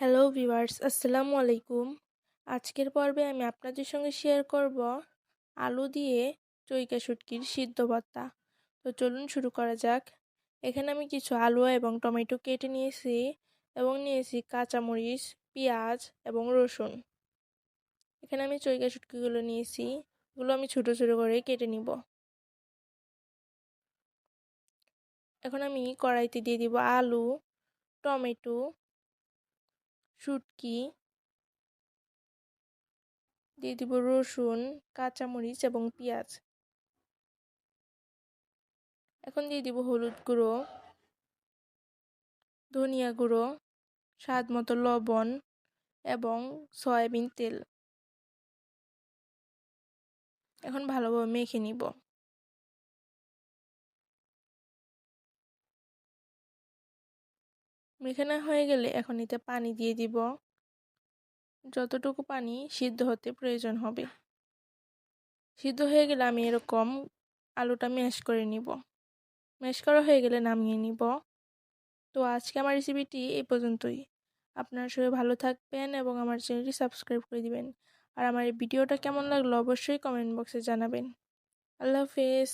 Hello viewers, আসসালামু আলাইকুম। আজকের পর্বে আমি আপনাদের সঙ্গে শেয়ার করব আলু দিয়ে চৈকা শুটকির সিদ্ধ ভর্তা। তো চলুন শুরু করা যাক। এখানে আমি কিছু আলু এবং টমেটো কেটে নিয়েছি এবং নিয়েছি কাঁচামরিচ, পেঁয়াজ এবং রসুন। এখানে আমি চৈকা শুটকিগুলো নিয়েছি, এগুলো আমি ছোটো ছোটো করে কেটে নিব। এখন আমি কড়াইতে দিয়ে দিব আলু, টমেটো শুটকি দিয়ে দিব রসুন, কাঁচামরিচ এবং পেঁয়াজ। এখন দিয়ে দিব হলুদ গুঁড়ো, ধনিয়া গুঁড়ো, স্বাদ মতো লবণ এবং সয়াবিন তেল। এখন ভালোভাবে মেখে নিব। মেখানো হয়ে গেলে এখন এতে পানি দিয়ে দিব। যতটুকু পানি সিদ্ধ হতে প্রয়োজন হবে। সিদ্ধ হয়ে গেলে আমি এরকম আলুটা ম্যাশ করে নিব। ম্যাশ করা হয়ে গেলে নামিয়ে নিব। তো আজকে আমার রেসিপিটি এই পর্যন্তই। আপনারা সবাই ভালো থাকবেন এবং আমার চ্যানেলটি সাবস্ক্রাইব করে দিবেন। আর আমার এই ভিডিওটা কেমন লাগল অবশ্যই কমেন্ট বক্সে জানাবেন। আল্লাহ হাফেজ।